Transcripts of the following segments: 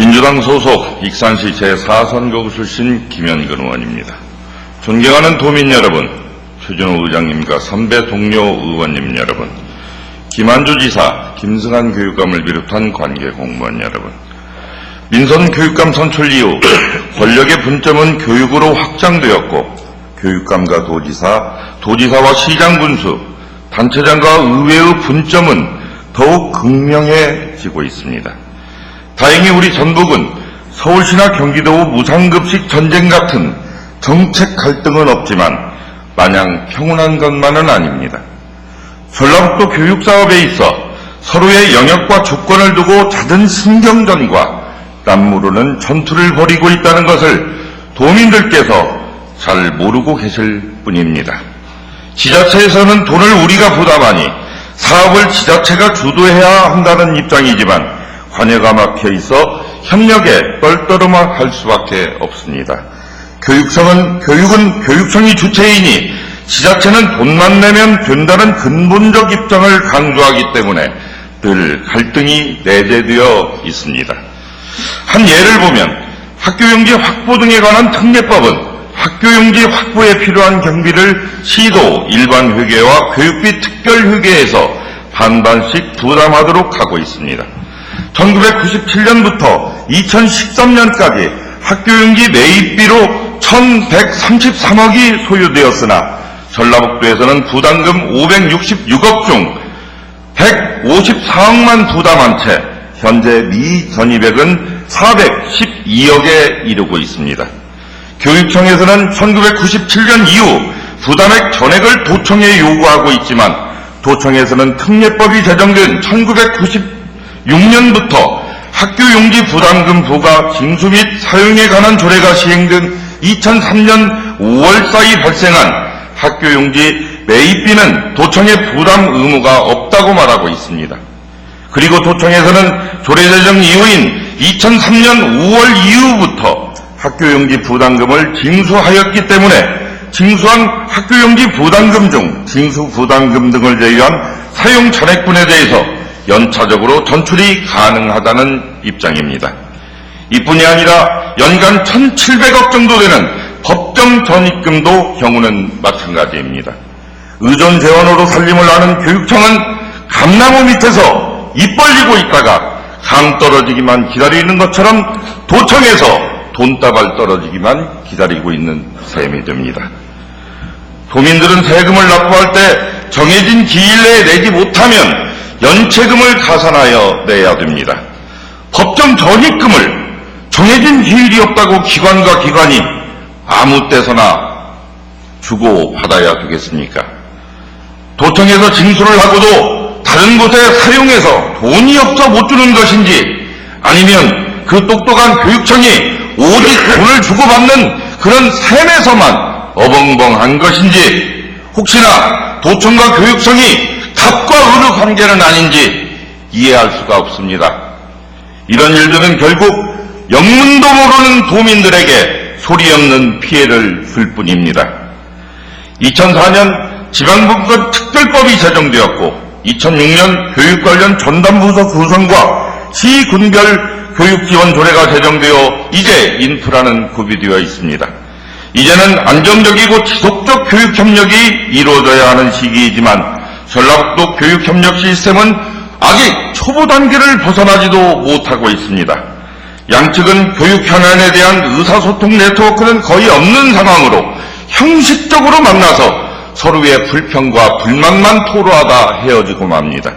민주당 소속 익산시 제4선거구 출신 김현근 의원입니다. 존경하는 도민 여러분, 표준호 의장님과 선배 동료 의원님 여러분, 김한주 지사, 김승한 교육감을 비롯한 관계 공무원 여러분, 민선 교육감 선출 이후 권력의 분점은 교육으로 확장되었고 교육감과 도지사, 도지사와 시장 군수, 단체장과 의회의 분점은 더욱 극명해지고 있습니다. 다행히 우리 전북은 서울시나 경기도 무상급식 전쟁 같은 정책 갈등은 없지만 마냥 평온한 것만은 아닙니다. 전라북도 교육사업에 있어 서로의 영역과 조건을 두고 잦은 신경전과 남모르는 전투를 벌이고 있다는 것을 도민들께서 잘 모르고 계실 뿐입니다. 지자체에서는 돈을 우리가 부담하니 사업을 지자체가 주도해야 한다는 입장이지만 관여가 막혀 있어 협력에 떨떠름할 할 수밖에 없습니다. 교육청은 교육은 교육청이 주체이니 지자체는 돈만 내면 된다는 근본적 입장을 강조하기 때문에 늘 갈등이 내재되어 있습니다. 한 예를 보면 학교용지 확보 등에 관한 특례법은 학교용지 확보에 필요한 경비를 시도 일반 회계와 교육비 특별 회계에서 반반씩 부담하도록 하고 있습니다. 1997년부터 2013년까지 학교용지 매입비로 1133억이 소요되었으나 전라북도에서는 부담금 566억 중 154억만 부담한 채 현재 미전입액은 412억에 이르고 있습니다. 교육청에서는 1997년 이후 부담액 전액을 도청에 요구하고 있지만 도청에서는 특례법이 제정된 1996년 부터 학교 용지 부담금 부과 징수 및 사용에 관한 조례가 시행된 2003년 5월 사이 발생한 학교 용지 매입비는 도청의 부담 의무가 없다고 말하고 있습니다. 그리고 도청에서는 조례 제정 이후인 2003년 5월 이후부터 학교 용지 부담금을 징수하였기 때문에 징수한 학교 용지 부담금 중 징수 부담금 등을 제외한 사용 전액분에 대해서 연차적으로 전출이 가능하다는 입장입니다. 이뿐이 아니라 연간 1,700억 정도 되는 법정 전입금도 경우는 마찬가지입니다. 의존 재원으로 살림을 하는 교육청은 감나무 밑에서 입 벌리고 있다가 감 떨어지기만 기다리는 것처럼 도청에서 돈다발 떨어지기만 기다리고 있는 셈이 됩니다. 도민들은 세금을 납부할 때 정해진 기일 내에 내지 못하면 연체금을 가산하여 내야 됩니다. 법정 전입금을 정해진 기일이 없다고 기관과 기관이 아무 때서나 주고 받아야 되겠습니까? 도청에서 징수를 하고도 다른 곳에 사용해서 돈이 없어 못 주는 것인지 아니면 그 똑똑한 교육청이 오직 돈을 주고받는 그런 셈에서만 어벙벙한 것인지 혹시나 도청과 교육청이 갑과 을의 관계는 아닌지 이해할 수가 없습니다. 이런 일들은 결국 영문도 모르는 도민들에게 소리 없는 피해를 줄 뿐입니다. 2004년 지방분권 특별법이 제정되었고 2006년 교육 관련 전담부서 구성과 시군별 교육지원 조례가 제정되어 이제 인프라는 구비되어 있습니다. 이제는 안정적이고 지속적 교육 협력이 이루어져야 하는 시기이지만 전라북도 교육 협력 시스템은 아직 초보 단계를 벗어나지도 못하고 있습니다. 양측은 교육 현안에 대한 의사소통 네트워크는 거의 없는 상황으로 형식적으로 만나서 서로의 불평과 불만만 토로하다 헤어지고 맙니다.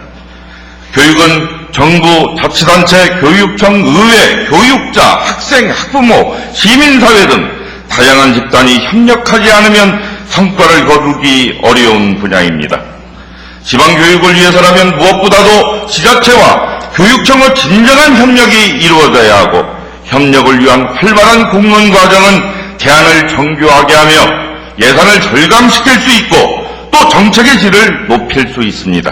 교육은 정부, 자치단체, 교육청, 의회, 교육자, 학생, 학부모, 시민사회 등 다양한 집단이 협력하지 않으면 성과를 거두기 어려운 분야입니다. 지방교육을 위해서라면 무엇보다도 지자체와 교육청의 진정한 협력이 이루어져야 하고 협력을 위한 활발한 공론 과정은 대안을 정교하게 하며 예산을 절감시킬 수 있고 또 정책의 질을 높일 수 있습니다.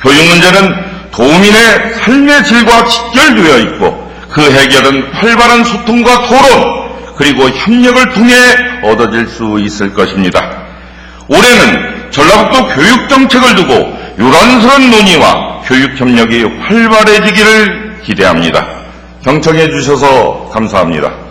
교육 문제는 도민의 삶의 질과 직결되어 있고 그 해결은 활발한 소통과 토론 그리고 협력을 통해 얻어질 수 있을 것입니다. 올해는 전라북도 교육 정책을 두고 요란스러운 논의와 교육 협력이 활발해지기를 기대합니다. 경청해 주셔서 감사합니다.